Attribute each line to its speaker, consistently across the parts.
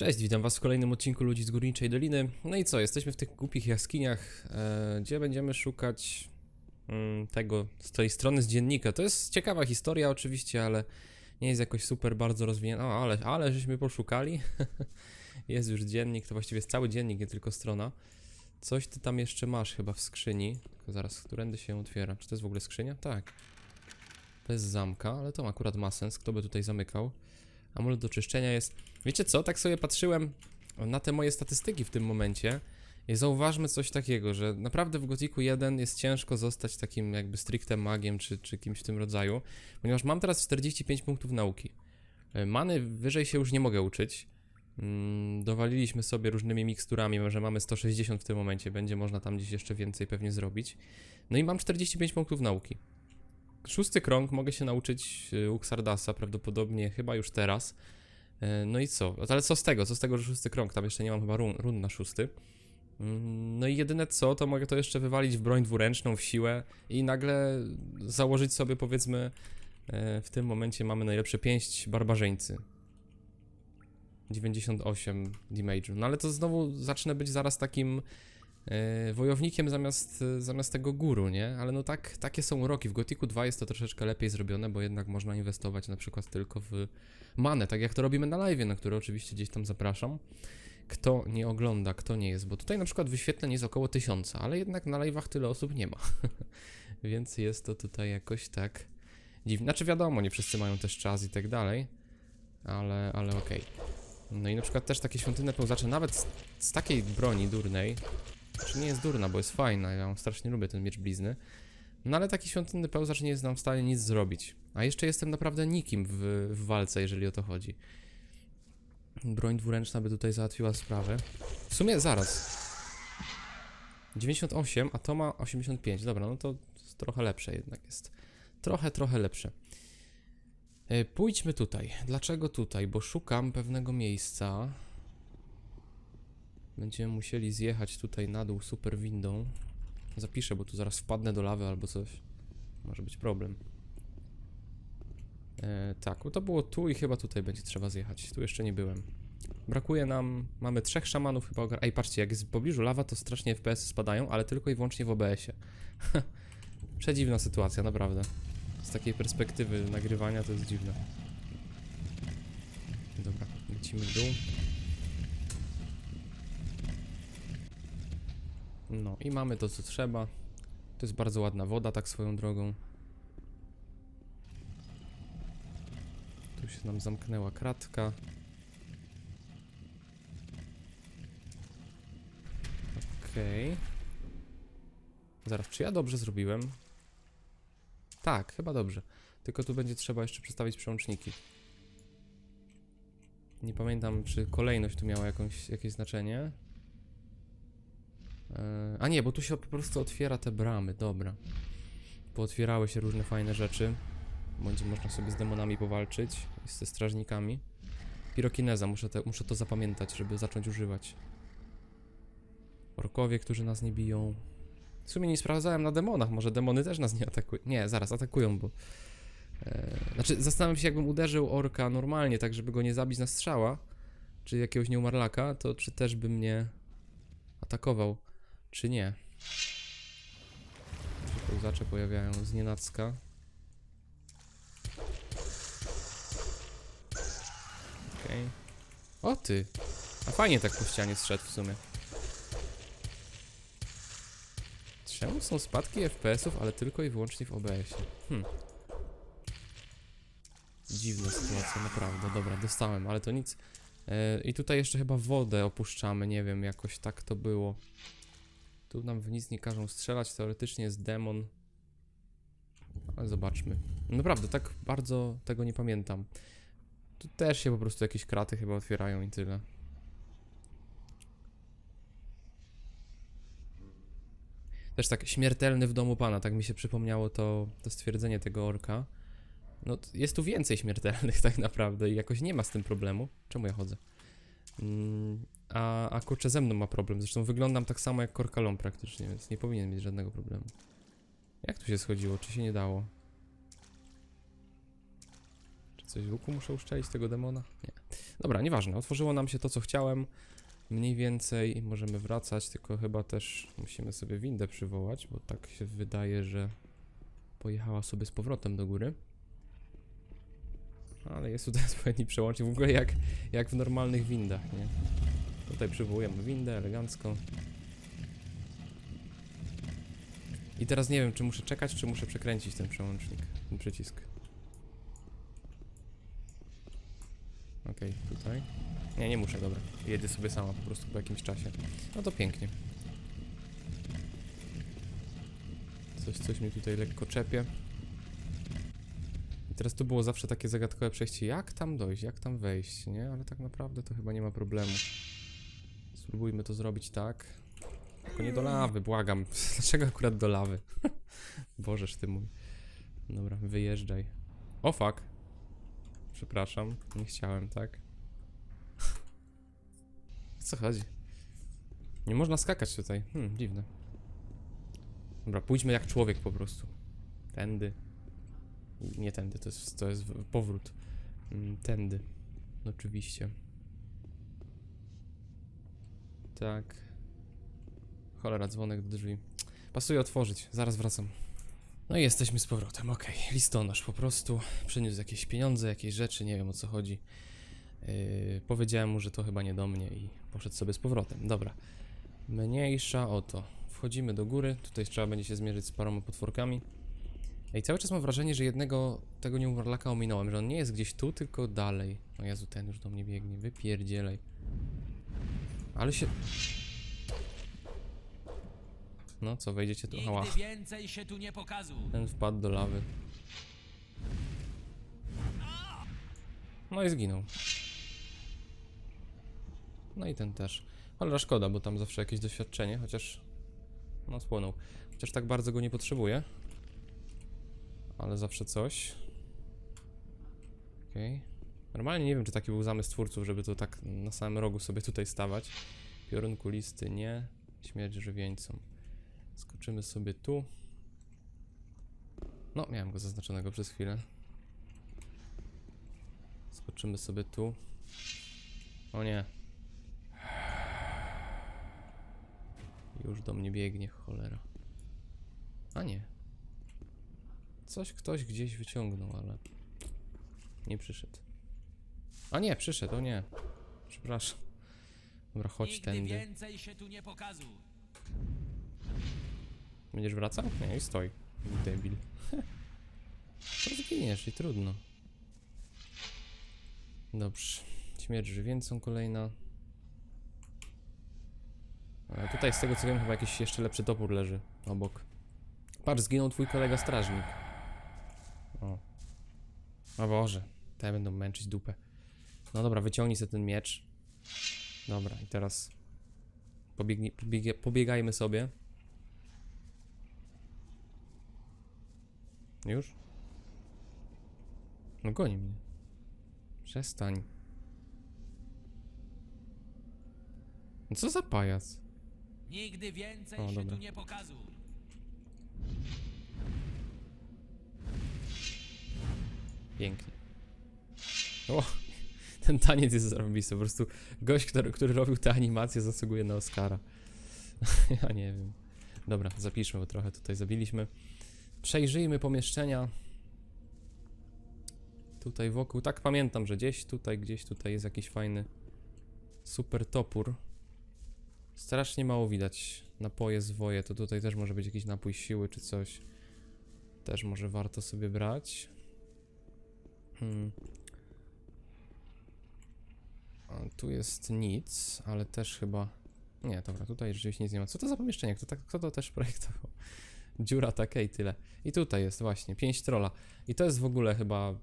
Speaker 1: Cześć, witam was w kolejnym odcinku Ludzi z Górniczej Doliny. No i co, jesteśmy w tych głupich jaskiniach, e, gdzie będziemy szukać mm, tego z tej strony z dziennika. To jest ciekawa historia oczywiście, ale nie jest jakoś super bardzo rozwinięta. O, ale, ale żeśmy poszukali. jest już dziennik, to właściwie jest cały dziennik, nie tylko strona. Coś ty tam jeszcze masz chyba w skrzyni. Tylko zaraz, którędy się otwiera? Czy to jest w ogóle skrzynia? Tak. Bez zamka, ale to akurat ma sens. Kto by tutaj zamykał? Amulet do czyszczenia jest. Wiecie co? Tak sobie patrzyłem na te moje statystyki w tym momencie. I zauważmy coś takiego, że naprawdę w Gotiku 1 jest ciężko zostać takim jakby stricte magiem czy, czy kimś w tym rodzaju, ponieważ mam teraz 45 punktów nauki. E, Many wyżej się już nie mogę uczyć. Mm, Dowaliliśmy sobie różnymi miksturami, że mamy 160 w tym momencie, będzie można tam gdzieś jeszcze więcej pewnie zrobić. No i mam 45 punktów nauki. Szósty krąg mogę się nauczyć y, u Xardasa prawdopodobnie chyba już teraz. E, No i co? Ale co z tego? Co z tego, że szósty krąg? Tam jeszcze nie mam chyba run, run na szósty. Mm, No i jedyne co, to mogę to jeszcze wywalić w broń dwuręczną, w siłę i nagle założyć sobie powiedzmy e, w tym momencie mamy najlepsze pięść barbarzyńcy. 98 damage'u. No ale to znowu zacznę być zaraz takim wojownikiem zamiast, e, zamiast tego guru, nie? Ale no tak, takie są uroki. W Gothicu 2 jest to troszeczkę lepiej zrobione, bo jednak można inwestować na przykład tylko w manę, tak jak to robimy na live, na który oczywiście gdzieś tam zapraszam. Kto nie ogląda, kto nie jest, bo tutaj na przykład wyświetleń jest około 1000, ale jednak na live'ach tyle osób nie ma. Więc jest to tutaj jakoś tak dziwne. Znaczy wiadomo, nie wszyscy mają też czas i tak dalej, ale, ale okej. No i na przykład też takie świątynne pełzacze, nawet z, z takiej broni durnej, znaczy nie jest durna, bo jest fajna, ja strasznie lubię ten miecz blizny, no ale taki świątynny pełzacz nie jest nam w stanie nic zrobić. A jeszcze jestem naprawdę nikim w, w walce, jeżeli o to chodzi. Broń dwuręczna by tutaj załatwiła sprawę. W sumie zaraz. 98, a to ma 85. Dobra, no to trochę lepsze jednak jest. Trochę, trochę lepsze. E, Pójdźmy tutaj. Dlaczego tutaj? Bo szukam pewnego miejsca. Będziemy musieli zjechać tutaj na dół super windą. Zapiszę, bo tu zaraz wpadnę do lawy albo coś. Może być problem. E, tak, bo to było tu i chyba tutaj będzie trzeba zjechać. Tu jeszcze nie byłem. Brakuje nam. Mamy trzech szamanów chyba. Ej, patrzcie, jak jest w pobliżu lawa, to strasznie FPS spadają, ale tylko i wyłącznie w OBS-ie. Przedziwna sytuacja, naprawdę. Z takiej perspektywy nagrywania to jest dziwne. Dobra, lecimy w dół. No i mamy to, co trzeba. To jest bardzo ładna woda, tak swoją drogą. Tu się nam zamknęła kratka. Okej. Zaraz, czy ja dobrze zrobiłem? Tak, chyba dobrze. Tylko tu będzie trzeba jeszcze przestawić przełączniki. Nie pamiętam, czy kolejność tu miała jakąś, jakieś znaczenie. E, A nie, bo tu się po prostu otwiera te bramy, dobra. Pootwierały się różne fajne rzeczy. Będzie można sobie z demonami powalczyć ze strażnikami. Pirokineza, muszę, te, muszę to zapamiętać, żeby zacząć używać. Orkowie, którzy nas nie biją. W sumie nie sprawdzałem na demonach, może demony też nas nie atakują. Nie, zaraz atakują, bo. E, znaczy, zastanawiam się, jakbym uderzył orka normalnie, tak żeby go nie zabić na strzała, czy jakiegoś nieumarlaka, to czy też by mnie atakował, czy nie. Się pełzacze pojawiają z nienacka. Okej. O ty! A fajnie tak po ścianie zszedł w sumie. Czemu są spadki FPS-ów, ale tylko i wyłącznie w OBS-ie? Hmm. Dziwna sytuacja, naprawdę. Dobra, dostałem, ale to nic. E, I tutaj jeszcze chyba wodę opuszczamy, nie wiem, jakoś tak to było. Tu nam w nic nie każą strzelać, teoretycznie jest demon. Ale zobaczmy. Naprawdę, tak bardzo tego nie pamiętam. Tu też się po prostu jakieś kraty chyba otwierają i tyle. Też tak, śmiertelny w domu pana, tak mi się przypomniało to, to stwierdzenie tego orka. No, jest tu więcej śmiertelnych tak naprawdę i jakoś nie ma z tym problemu. Czemu ja chodzę? Mm, a, a kurczę, ze mną ma problem. Zresztą wyglądam tak samo jak Korkalon praktycznie, więc nie powinien mieć żadnego problemu. Jak tu się schodziło? Czy się nie dało? Czy coś z łuku muszę uszczelić tego demona? Nie. Dobra, nieważne. Otworzyło nam się to, co chciałem. Mniej więcej możemy wracać, tylko chyba też musimy sobie windę przywołać, bo tak się wydaje, że pojechała sobie z powrotem do góry. Ale jest tutaj odpowiedni przełącznik, w ogóle jak, jak w normalnych windach, nie? Tutaj przywołujemy windę elegancko. I teraz nie wiem, czy muszę czekać, czy muszę przekręcić ten przełącznik, ten przycisk. Okej, tutaj. Nie, nie muszę, dobra. Jedzie sobie sama po prostu po jakimś czasie. No to pięknie. Coś, coś mnie tutaj lekko czepie. I teraz to było zawsze takie zagadkowe przejście, jak tam dojść, jak tam wejść, nie? Ale tak naprawdę to chyba nie ma problemu. Spróbujmy to zrobić tak. Tylko nie do lawy, błagam. Dlaczego akurat do lawy? Bożeż ty mój. Dobra, wyjeżdżaj. O fuck. Przepraszam, nie chciałem, tak? Co chodzi? Nie można skakać tutaj. Hmm, dziwne. Dobra, pójdźmy jak człowiek po prostu. Tędy. Nie tędy, to jest, to jest powrót. Mm, Tędy. Oczywiście. Tak. Cholera, dzwonek do drzwi. Pasuje otworzyć, zaraz wracam. No i jesteśmy z powrotem, okej. Listonosz po prostu przyniósł jakieś pieniądze, jakieś rzeczy, nie wiem o co chodzi. Yy, powiedziałem mu, że to chyba nie do mnie i poszedł sobie z powrotem. Dobra. Mniejsza o to. Wchodzimy do góry, tutaj trzeba będzie się zmierzyć z paroma potworkami. Ej, cały czas mam wrażenie, że jednego tego nieumorlaka ominąłem, że on nie jest gdzieś tu, tylko dalej. O Jezu, ten już do mnie biegnie, wypierdzielaj. Ale się... No co, wejdziecie tu? Ała.
Speaker 2: Nigdy więcej się tu nie pokazuj.
Speaker 1: Ten wpadł do lawy. No i zginął. No i ten też. Ale szkoda, bo tam zawsze jakieś doświadczenie, chociaż... No spłonął. Chociaż tak bardzo go nie potrzebuję. Ale zawsze coś. Okej. Normalnie nie wiem, czy taki był zamysł twórców, żeby to tak na samym rogu sobie tutaj stawać. Piorun kulisty nie. Śmierć żywieńcom. Skoczymy sobie tu. No, miałem go zaznaczonego przez chwilę. Skoczymy sobie tu. O nie. Już do mnie biegnie, cholera. A nie. Coś ktoś gdzieś wyciągnął, ale nie przyszedł. A nie, przyszedł, o nie. Przepraszam. Dobra, chodź
Speaker 2: Nigdy
Speaker 1: tędy.
Speaker 2: więcej się tu nie pokazuj.
Speaker 1: Będziesz wracał? Nie, i stoi. Debil. To zginiesz i trudno. Dobrze. Śmierć żywieńcą kolejna. A tutaj z tego co wiem chyba jakiś jeszcze lepszy topór leży obok. Patrz, zginął twój kolega strażnik. O. O Boże, te będą męczyć dupę. No dobra, wyciągnij sobie ten miecz. Dobra, i teraz pobiegni, pobiegnie, pobiegajmy sobie. Już? No goni mnie. Przestań. No co za pajac?
Speaker 2: Nigdy więcej
Speaker 1: O,
Speaker 2: się
Speaker 1: dobra.
Speaker 2: tu nie pokazuj.
Speaker 1: Pięknie. O, ten taniec jest zarobisty. Po prostu gość, który, który robił tę animację zasługuje na Oscara. ja nie wiem. Dobra, zapiszmy, bo trochę tutaj zabiliśmy. Przejrzyjmy pomieszczenia. Tutaj wokół. Tak pamiętam, że gdzieś tutaj, gdzieś tutaj jest jakiś fajny super topór. Strasznie mało widać. Napoje, zwoje, to tutaj też może być jakiś napój siły czy coś. Też może warto sobie brać. Hmm. Tu jest nic, ale też chyba. Nie, dobra, tutaj rzeczywiście nic nie ma. Co to za pomieszczenie? Kto, tak, kto to też projektował? Dziura taka i tyle. I tutaj jest właśnie, pięć trolla. I to jest w ogóle chyba.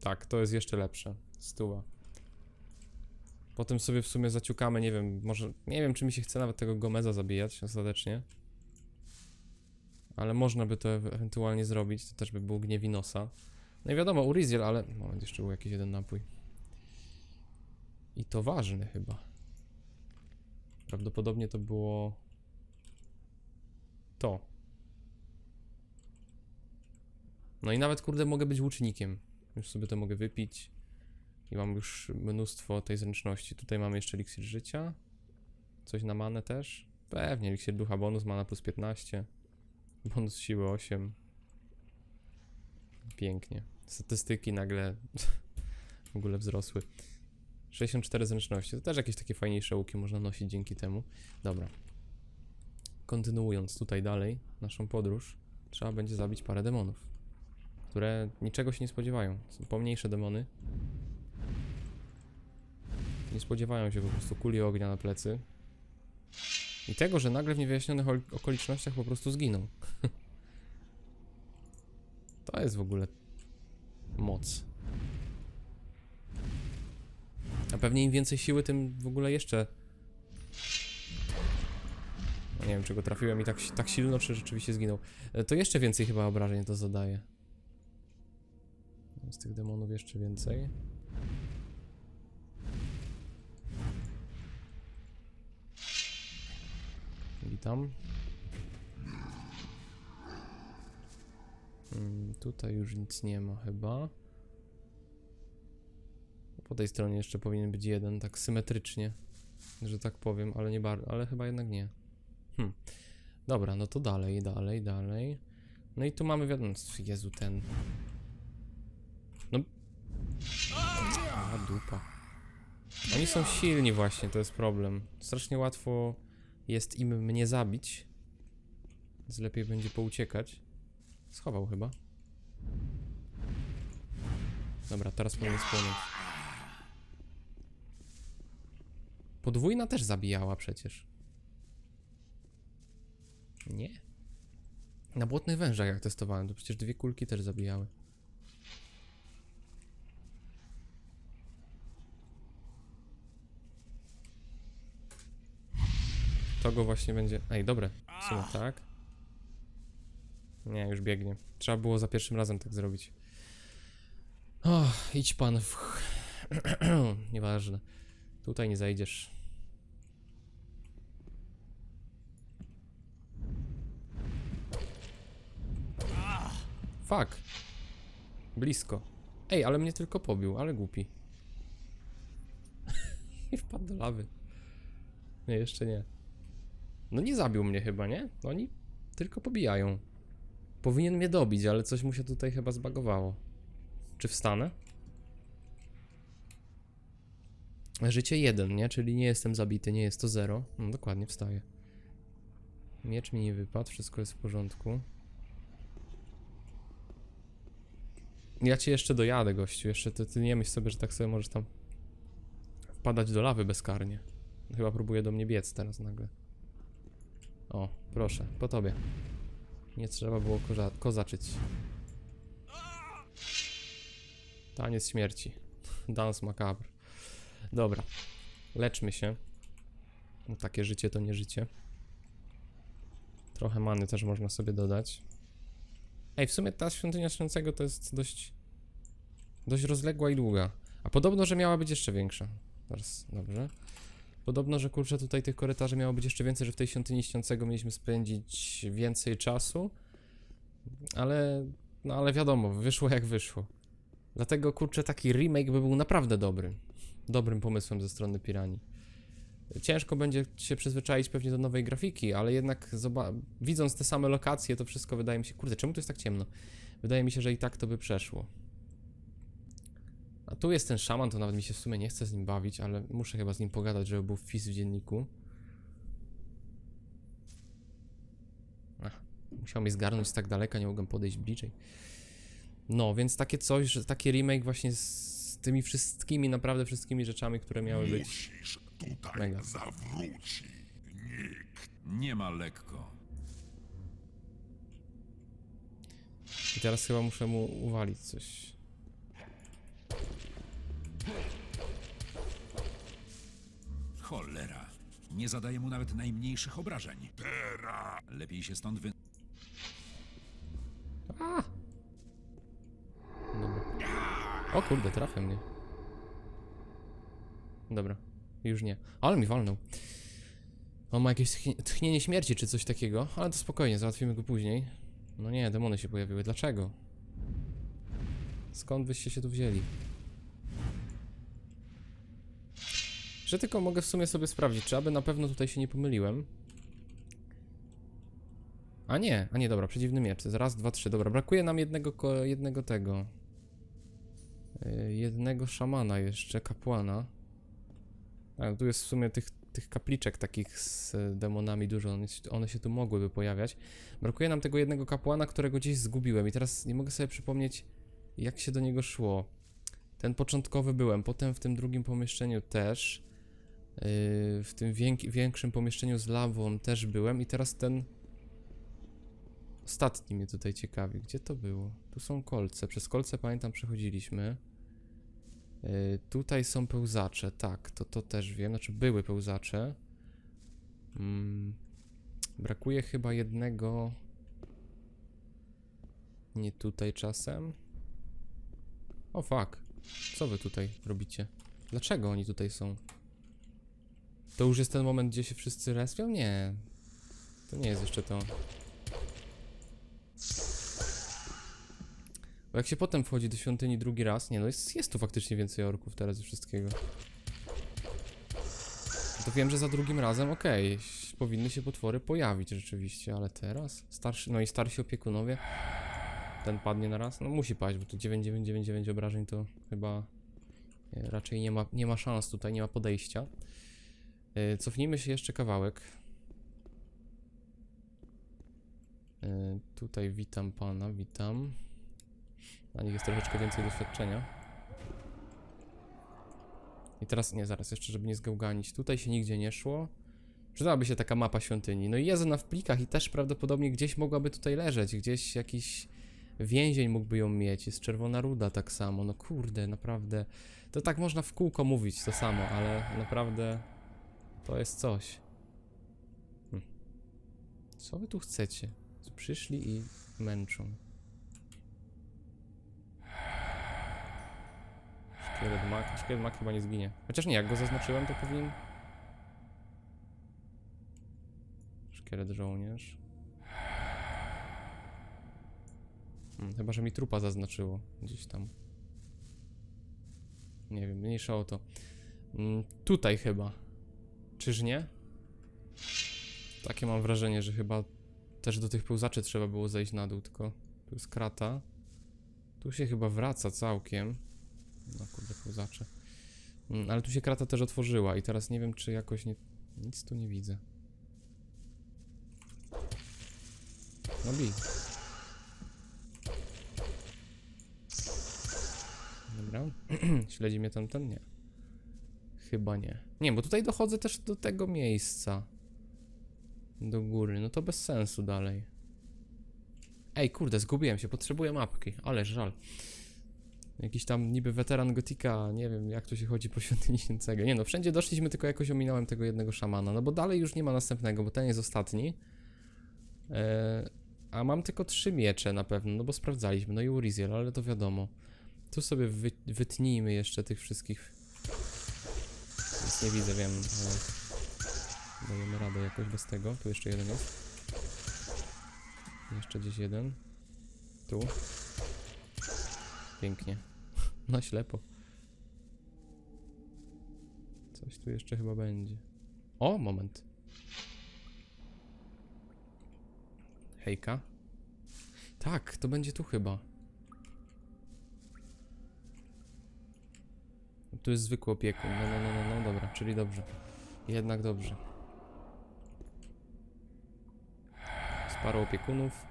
Speaker 1: Tak, to jest jeszcze lepsze. Stuła. Potem sobie w sumie zaciukamy, nie wiem, może. Nie wiem, czy mi się chce nawet tego Gomeza zabijać ostatecznie. Ale można by to ew- ewentualnie zrobić. To też by był gniewinosa. No i wiadomo, Uriziel, ale. Moment, jeszcze był jakiś jeden napój. I to ważny chyba. Prawdopodobnie to było. To. No i nawet, kurde, mogę być łucznikiem. Już sobie to mogę wypić. I mam już mnóstwo tej zręczności. Tutaj mamy jeszcze eliksir życia. Coś na manę też. Pewnie, eliksir ducha bonus, mana plus 15. Bonus siły 8. Pięknie. Statystyki nagle w ogóle wzrosły. 64 zręczności. To też jakieś takie fajniejsze łuki można nosić dzięki temu. Dobra. Kontynuując tutaj dalej naszą podróż, trzeba będzie zabić parę demonów, które niczego się nie spodziewają. Są pomniejsze demony. Nie spodziewają się po prostu kuli ognia na plecy. I tego, że nagle w niewyjaśnionych ol- okolicznościach po prostu zginą. to jest w ogóle moc. A pewnie im więcej siły, tym w ogóle jeszcze. No nie wiem, czy go trafiłem i tak, tak silno, czy rzeczywiście zginął. E, To jeszcze więcej chyba obrażeń to zadaje. Z tych demonów jeszcze więcej. Witam. Mm, tutaj już nic nie ma chyba. Po tej stronie jeszcze powinien być jeden, tak symetrycznie, że tak powiem, ale nie bardzo, ale chyba jednak nie. Hm. Dobra, no to dalej, dalej, dalej. No i tu mamy wiadomo, Jezu, ten. No. A, dupa. Oni są silni właśnie, to jest problem. Strasznie łatwo jest im mnie zabić. Więc lepiej będzie pouciekać. Schował chyba. Dobra, teraz powinien spłonąć. Podwójna też zabijała przecież. Nie. Na błotnych wężach jak testowałem, to przecież dwie kulki też zabijały. To go właśnie będzie... Ej, dobre. W sumie tak. Nie, już biegnie. Trzeba było za pierwszym razem tak zrobić. O, idź pan w... Nieważne. Tutaj nie zajdziesz. Fuck. Blisko. Ej, ale mnie tylko pobił, ale głupi. I wpadł do lawy. Nie, jeszcze nie. No nie zabił mnie chyba, nie? Oni tylko pobijają. Powinien mnie dobić, ale coś mu się tutaj chyba zbagowało. Czy wstanę? Życie jeden, nie? Czyli nie jestem zabity, nie jest to zero. No dokładnie, wstaję. Miecz mi nie wypadł, wszystko jest w porządku. Ja cię jeszcze dojadę, gościu. Jeszcze ty, ty nie myśl sobie, że tak sobie możesz tam wpadać do lawy bezkarnie. Chyba próbuje do mnie biec teraz nagle. O, proszę, po tobie. Nie trzeba było koza kozaczyć. Taniec śmierci. Dance macabre. Dobra. Leczmy się. No, Takie życie to nie życie. Trochę many też można sobie dodać. Ej, w sumie ta świątynia śniącego to jest dość... dość rozległa i długa. A podobno, że miała być jeszcze większa. Zaraz, dobrze. Podobno, że kurczę tutaj tych korytarzy miało być jeszcze więcej, że w tej świątyni śniącego mieliśmy spędzić więcej czasu. Ale, no ale wiadomo, wyszło jak wyszło. Dlatego kurczę taki remake by był naprawdę dobry. Dobrym pomysłem ze strony Pirani. Ciężko będzie się przyzwyczaić pewnie do nowej grafiki, ale jednak widząc te same lokacje, to wszystko wydaje mi się, kurde, czemu tu jest tak ciemno? Wydaje mi się, że i tak to by przeszło. A tu jest ten szaman, to nawet mi się w sumie nie chce z nim bawić, ale muszę chyba z nim pogadać, żeby był wpis w dzienniku. Ach, musiał mnie zgarnąć z tak daleka, nie mogłem podejść bliżej. No, więc takie coś, że taki remake właśnie z tymi wszystkimi, naprawdę wszystkimi rzeczami, które miały być.
Speaker 3: Musisz tutaj
Speaker 1: Mega.
Speaker 3: zawrócić. Nikt
Speaker 4: Nie ma lekko.
Speaker 1: I teraz chyba muszę mu uwalić coś.
Speaker 4: Cholera. Nie zadaje mu nawet najmniejszych obrażeń.
Speaker 3: teraz.
Speaker 4: Lepiej się stąd wy...
Speaker 1: A! O kurde, trafia mnie. Dobra, już nie. Ale mi walnął. On ma jakieś tchnie- tchnienie śmierci czy coś takiego, ale to spokojnie, załatwimy go później. No nie, demony się pojawiły. Dlaczego? Skąd wyście się tu wzięli? Że tylko mogę w sumie sobie sprawdzić, czy aby na pewno tutaj się nie pomyliłem. A nie, a nie, dobra, przeciwny miecz. Raz, dwa, trzy. Dobra, brakuje nam jednego, jednego tego. Yy, jednego szamana jeszcze, kapłana. A, tu jest w sumie tych, tych kapliczek takich z demonami dużo, one, się- tu mogłyby pojawiać. Brakuje nam tego jednego kapłana, którego gdzieś zgubiłem i teraz nie mogę sobie przypomnieć, jak się do niego szło. Ten początkowy byłem, potem w tym drugim pomieszczeniu też. Yy, w tym większym pomieszczeniu z lawą też byłem i teraz ten ostatni mnie tutaj ciekawi. Gdzie to było? Tu są kolce. Przez kolce pamiętam przechodziliśmy. Yy, tutaj są pełzacze, tak, to, to też wiem, znaczy były pełzacze. Mm, brakuje chyba jednego. Nie tutaj czasem. O fuck. Co wy tutaj robicie? Dlaczego oni tutaj są? To już jest ten moment, gdzie się wszyscy respią? Nie. To nie jest jeszcze to. Bo jak się potem wchodzi do świątyni drugi raz, nie no, jest, jest tu faktycznie więcej orków teraz i wszystkiego. To wiem, że za drugim razem, okej, powinny się potwory pojawić rzeczywiście, ale teraz? Starszy, no i starsi opiekunowie, ten padnie na raz? No musi paść, bo to 9999 obrażeń to chyba e, raczej nie ma, nie ma szans tutaj, nie ma podejścia. E, Cofnijmy się jeszcze kawałek. E, Tutaj witam pana, witam. Na nich jest troszeczkę więcej doświadczenia. I teraz, nie, zaraz, jeszcze żeby nie zgałganić. Tutaj się nigdzie nie szło. Przydałaby się taka mapa świątyni. No i jest ona w plikach i też prawdopodobnie gdzieś mogłaby tutaj leżeć. Gdzieś jakiś więzień mógłby ją mieć. Jest czerwona ruda tak samo. No kurde, naprawdę. To tak można w kółko mówić to samo, ale naprawdę to jest coś. Hm. Co wy tu chcecie? Przyszli i męczą. Szkielet mak. Mak chyba nie zginie. Chociaż nie, jak go zaznaczyłem, to powinien... Szkielet żołnierz. Hmm, chyba, że mi trupa zaznaczyło gdzieś tam. Nie wiem, mniejsza o to. Mm, tutaj chyba. Czyż nie? Takie mam wrażenie, że chyba też do tych pełzaczy trzeba było zejść na dół, tylko tu jest krata. Tu się chyba wraca całkiem. No kurde, pełzacze. Mm, ale tu się krata też otworzyła i teraz nie wiem, czy jakoś nie... Nic tu nie widzę. No bij. Dobra. Śledzi mnie tamten? Nie. Chyba nie. Nie, bo tutaj dochodzę też do tego miejsca. Do góry. No to bez sensu dalej. Ej, kurde, zgubiłem się. Potrzebuję mapki. Ale żal. Jakiś tam niby weteran gotika, nie wiem jak tu się chodzi po świątyni święcego. Nie no, wszędzie doszliśmy, tylko jakoś ominąłem tego jednego szamana. No bo dalej już nie ma następnego, bo ten jest ostatni. Eee, a mam tylko trzy miecze na pewno, no bo sprawdzaliśmy. No i Uriziel, ale to wiadomo. Tu sobie wy, wytnijmy jeszcze tych wszystkich. Nic nie widzę, wiem, ale dajemy radę jakoś bez tego. Tu jeszcze jeden jest. Jeszcze gdzieś jeden. Tu. Pięknie. Na ślepo. Coś tu jeszcze chyba będzie. O, moment. Hejka. Tak, to będzie tu chyba. Tu jest zwykły opiekun. No, no, no, no, no, dobra, czyli dobrze. Jednak dobrze. Jest parę opiekunów.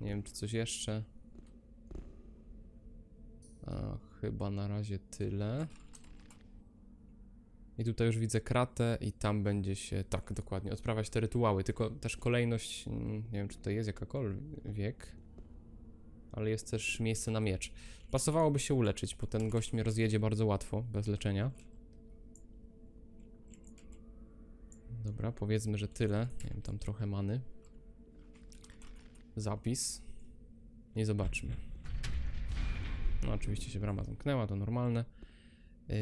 Speaker 1: Nie wiem, czy coś jeszcze. Chyba na razie tyle. I tutaj już widzę kratę i tam będzie się, tak, dokładnie, odprawiać te rytuały, tylko też kolejność, mm, nie wiem czy tutaj jest jakakolwiek, ale jest też miejsce na miecz. Pasowałoby się uleczyć, bo ten gość mnie rozjedzie bardzo łatwo, bez leczenia. Dobra, powiedzmy, że tyle. Nie wiem, tam trochę many. Zapis. Nie zobaczmy. No, oczywiście się brama zamknęła, to normalne. Yy,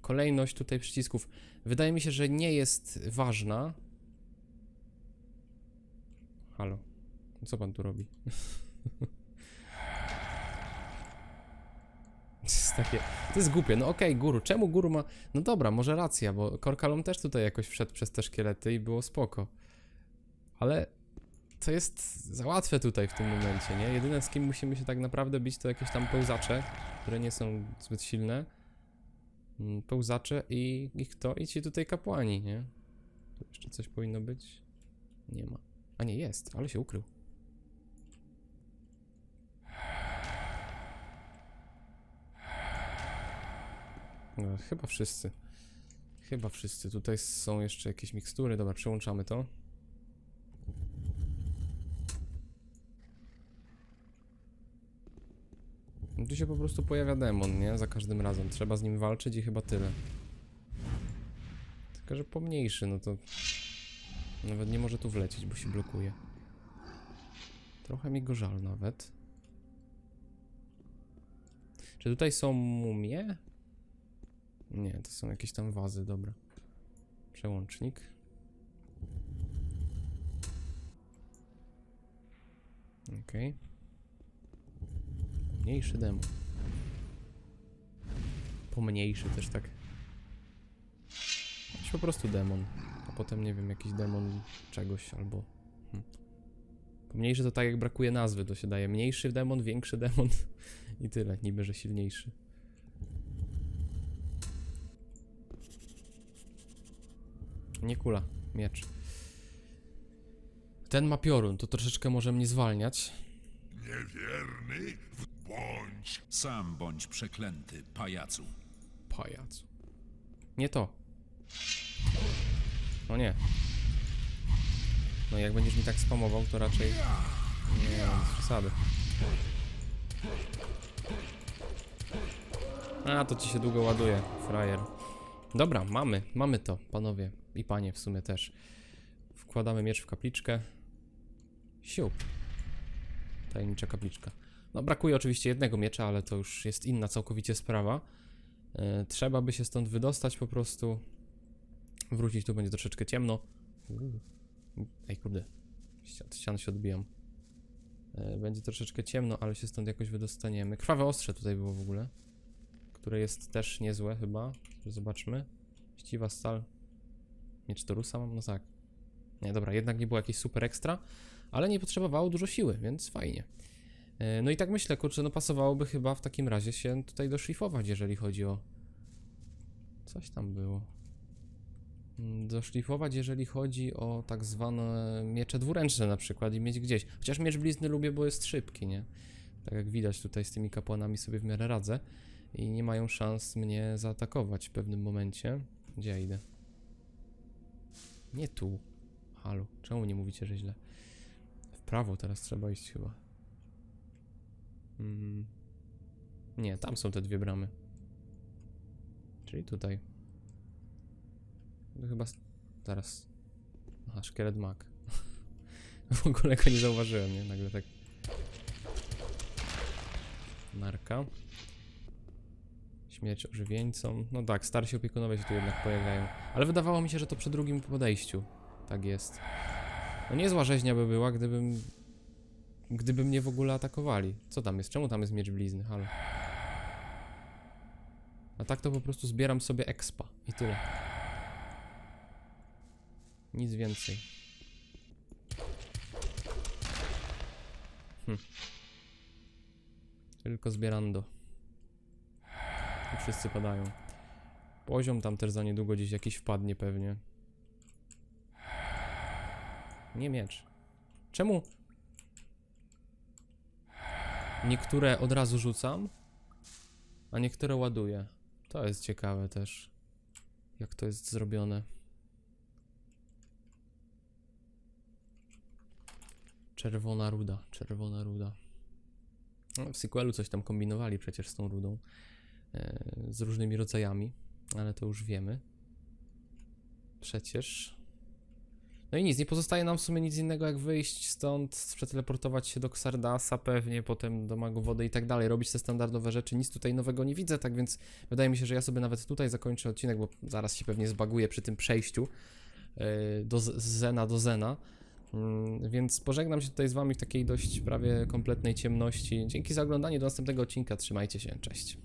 Speaker 1: kolejność tutaj przycisków. Wydaje mi się, że nie jest ważna. Halo. Co pan tu robi? jest takie, to jest głupie. No okej, guru, czemu guru ma... No dobra, może racja, bo Korkalom też tutaj jakoś wszedł przez te szkielety i było spoko. Ale to jest za łatwe tutaj w tym momencie, nie? Jedyne z kim musimy się tak naprawdę bić to jakieś tam pełzacze, które nie są zbyt silne. Mm, Pełzacze i, i kto? I ci tutaj kapłani, nie? Tu jeszcze coś powinno być? Nie ma. A nie, jest, ale się ukrył. No, chyba wszyscy. Chyba wszyscy. Tutaj są jeszcze jakieś mikstury. Dobra, przełączamy to. Tu się po prostu pojawia demon, nie? Za każdym razem. Trzeba z nim walczyć i chyba tyle. Tylko, że pomniejszy, no to... Nawet nie może tu wlecieć, bo się blokuje. Trochę mi go żal nawet. Czy tutaj są mumie? Nie, to są jakieś tam wazy, dobra. Przełącznik. Okej. Mniejszy demon. Pomniejszy też tak. Jakiś po prostu demon. A potem nie wiem, jakiś demon czegoś albo. Hmm. Pomniejszy to tak jak brakuje nazwy, to się daje mniejszy demon, większy demon i tyle, niby że silniejszy. Nie kula, miecz. Ten ma piorun, to troszeczkę może mnie zwalniać.
Speaker 3: Niewierny,
Speaker 4: Sam bądź przeklęty, pajacu.
Speaker 1: Pajac. Nie to. No nie. No jak będziesz mi tak spamował, to raczej... Nie, bez przesady. A, to ci się długo ładuje, frajer. Dobra, mamy, mamy to, panowie i panie w sumie też. Wkładamy miecz w kapliczkę. Siup. Tajemnicza kapliczka. No brakuje oczywiście jednego miecza, ale to już jest inna całkowicie sprawa. E, Trzeba by się stąd wydostać po prostu. Wrócić, tu będzie troszeczkę ciemno. Ej, kurde. Ścian, ścian się odbijam. E, Będzie troszeczkę ciemno, ale się stąd jakoś wydostaniemy. Krwawe ostrze tutaj było w ogóle. Które jest też niezłe chyba. Zobaczmy. Ściwa stal. Miecz Torusa mam? No tak. Nie, dobra, jednak nie było jakieś super ekstra, ale nie potrzebowało dużo siły, więc fajnie. E, No i tak myślę, kurczę, no pasowałoby chyba w takim razie się tutaj doszlifować, jeżeli chodzi o... Coś tam było. Mm, Doszlifować, jeżeli chodzi o tak zwane miecze dwuręczne na przykład i mieć gdzieś. Chociaż miecz blizny lubię, bo jest szybki, nie? Tak jak widać tutaj z tymi kapłanami sobie w miarę radzę i nie mają szans mnie zaatakować w pewnym momencie. Gdzie ja idę? Nie tu. Halo, czemu nie mówicie, że źle? W prawo teraz trzeba iść chyba. Mm. Nie, tam są te dwie bramy. Czyli tutaj. To chyba. Zaraz. Aha, szkielet mak. w ogóle go nie zauważyłem, nie? Nagle tak. Narka. Śmierć ożywieńcom. No tak, starsi opiekunowie się tu jednak pojawiają. Ale wydawało mi się, że to przy drugim podejściu. Tak jest. No niezła rzeźnia by była, gdybym Gdyby mnie w ogóle atakowali. Co tam jest? Czemu tam jest miecz blizny? Halo. A tak to po prostu zbieram sobie expa i tyle. Nic więcej. Hm. Tylko zbierando. I wszyscy padają. Poziom tam też za niedługo gdzieś jakiś wpadnie pewnie. Nie miecz. Czemu Niektóre od razu rzucam, a niektóre ładuję. To jest ciekawe też, jak to jest zrobione. Czerwona ruda, czerwona ruda. No, w sequelu coś tam kombinowali przecież z tą rudą, e, z różnymi rodzajami, ale to już wiemy. Przecież. No i nic, nie pozostaje nam w sumie nic innego jak wyjść stąd, przeteleportować się do Xardasa pewnie, potem do Magu Wody i tak dalej, robić te standardowe rzeczy, nic tutaj nowego nie widzę, tak więc wydaje mi się, że ja sobie nawet tutaj zakończę odcinek, bo zaraz się pewnie zbaguję przy tym przejściu yy, do z Zena do Zena. Mm, Więc pożegnam się tutaj z Wami w takiej dość prawie kompletnej ciemności. Dzięki za oglądanie, do następnego odcinka, trzymajcie się, cześć.